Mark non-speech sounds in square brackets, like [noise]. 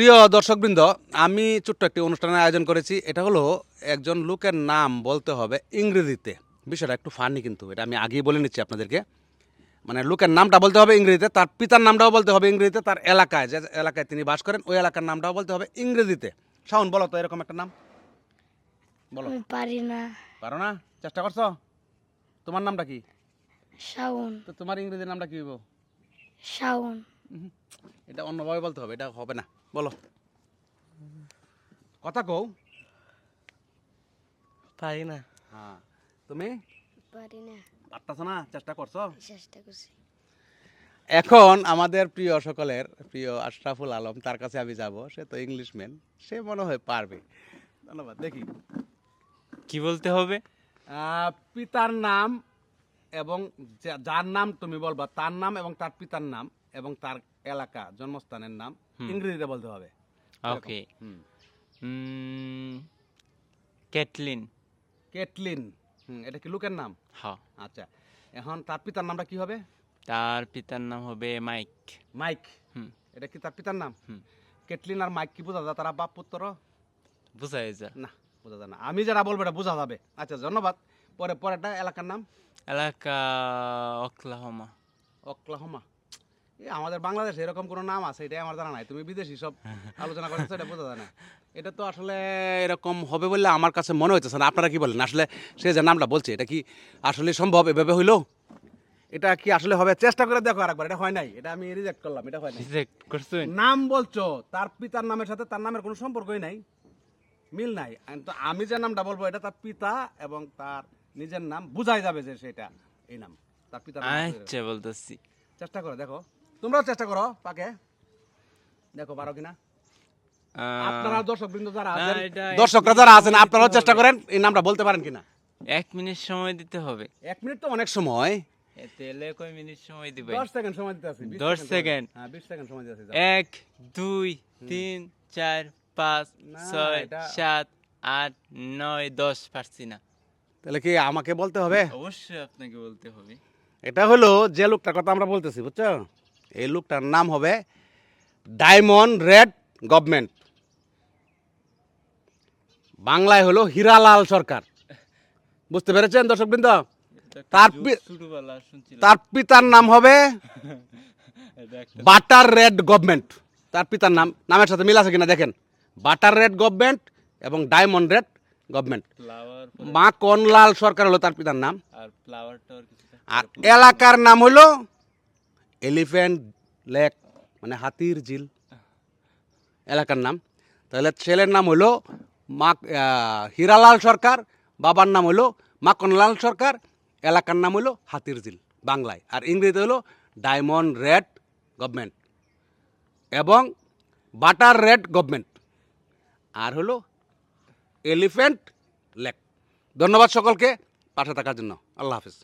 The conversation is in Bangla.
প্রিয় দর্শকবৃন্দ আমি ছোট্ট একটি অনুষ্ঠানের আয়োজন করেছি। এটা হলো একজন লোকের নাম বলতে হবে ইংরেজিতে। বিষয়টা একটু ফানি কিন্তু এটা আমি আগেই বলে নিচ্ছি আপনাদেরকে। মানে লোকের নামটা বলতে হবে ইংরেজিতে তার পিতার নামটাও বলতে হবে ইংরেজিতে তার এলাকায় যে এলাকায় তিনি বাস করেন ওই এলাকার নামটাও বলতে হবে ইংরেজিতে। শাওন বলো তো এরকম একটা নাম। বলো। পারি না। পারো না? চেষ্টা করছ? তোমার নামটা কি? শাওন। তো তোমার ইংরেজি নামটা কি শাওন। এটা অন্যভাবে বলতে হবে এটা হবে না। বলো। কথা কও। পারি না। হ্যাঁ। তুমি? পারি না। পারতাছো না? চেষ্টা করছ? চেষ্টা করছি। এখন আমাদের প্রিয় সকলের প্রিয় আশরাফুল আলম তার কাছে আমি যাব। সে তো ইংলিশম্যান সে মনে হয় পারবে। ধন্যবাদ দেখি। কি বলতে হবে? পিতার নাম এবং যার নাম তুমি বলবা তার নাম এবং তার পিতার নাম। এবং তার এলাকা জন্মস্থানের নাম ইংরেজিতে বলতে হবে। ওকে। ক্যাটলিন। কেটলিন হুম, এটা কি লোকের নাম? হ্যাঁ। আচ্ছা এখন তার পিতার নামটা কি হবে? তার পিতার নাম হবে মাইক। মাইক। এটা কি তার পিতার নাম? হুম। কেটলিন আর মাইক কি বোঝা যায়? তারা বাপ পুত্র? বুঝাই যা না বোঝা যায় না। আমি যারা বলব এটা বোঝা যাবে। আচ্ছা ধন্যবাদ। পরে পরেরটা এলাকার নাম? এলাকা অক্লাহমা অক্লাহমা আমাদের বাংলাদেশে এরকম কোনো নাম আছে এটাই আমার জানা নাই। তুমি বিদেশি সব [laughs] আলোচনা করতেছো এটা বোঝা যায় না। এটা তো আসলে এরকম হবে বলে আমার কাছে মনে হইতেছে না। আপনারা কি বলেন? আসলে সে যে নামটা বলছে এটা কি আসলে সম্ভব এভাবে হইল? এটা কি আসলে হবে? চেষ্টা করে দেখো আরেকবার এটা হয় নাই। এটা আমি রিজেক্ট করলাম এটা হয় নাই। রিজেক্ট করছেন নাম বলছো তার পিতার নামের সাথে তার নামের কোনো সম্পর্কই নাই মিল নাই। তো আমি যে নামটা বলব এটা তার পিতা এবং তার নিজের নাম বুঝাই যাবে যে সেটা এই নাম। তার পিতার আচ্ছা বলতেছি। চেষ্টা করো দেখো। তোমরাও চেষ্টা করো পাকে। দেখো পারো কিনা? আপনারা দর্শক বৃন্দ যারা আছেন দর্শকরা যারা আছেন আপনারাও চেষ্টা করেন এই নামটা বলতে পারেন কিনা? এক মিনিট সময় দিতে হবে। এক মিনিট তো অনেক সময়। তেলে কয় মিনিট সময় দিবে দশ সেকেন্ড সময় দিতে আছি দশ সেকেন্ড। হ্যাঁ বিশ সেকেন্ড সময় দিতে আছি যাও। এক দুই তিন চার পাঁচ না, ছয় এটা- সাত আট নয় দশ পারছি না। তাহলে কি আমাকে বলতে হবে? অবশ্যই আপনাকে বলতে হবে। এটা হলো যে লোকটার কথা আমরা বলতেছি বুঝছ? এই লোকটার নাম হবে ডায়মন্ড রেড গভর্নমেন্ট। বাংলায় হলো হীরালাল সরকার। বুঝতে পেরেছেন দর্শকবৃন্দ? তার তার পিতার নাম হবে [laughs] বাটার রেড গভর্নমেন্ট। তার পিতার নাম নামের সাথে মিল আছে কিনা দেখেন। বাটার রেড গভর্নমেন্ট এবং diamond red government. Makhanlal Sarkar হলো তার পিতার নাম। আর এলাকার নাম হলো এলিফ্যান্ট লেক মানে হাতির ঝিল, এলাকার নাম। তাহলে ছেলের নাম হলো মা হীরালাল সরকার, বাবার নাম হলো মাকনলাল সরকার, এলাকার নাম হলো হাতির ঝিল, বাংলায়। আর ইংরেজিতে হলো ডায়মন্ড রেড গভর্নমেন্ট এবং বাটার রেড গভর্নমেন্ট। আর হলো এলিফ্যান্ট লেক। ধন্যবাদ সকলকে পাশে থাকার জন্য। আল্লাহ হাফিজ।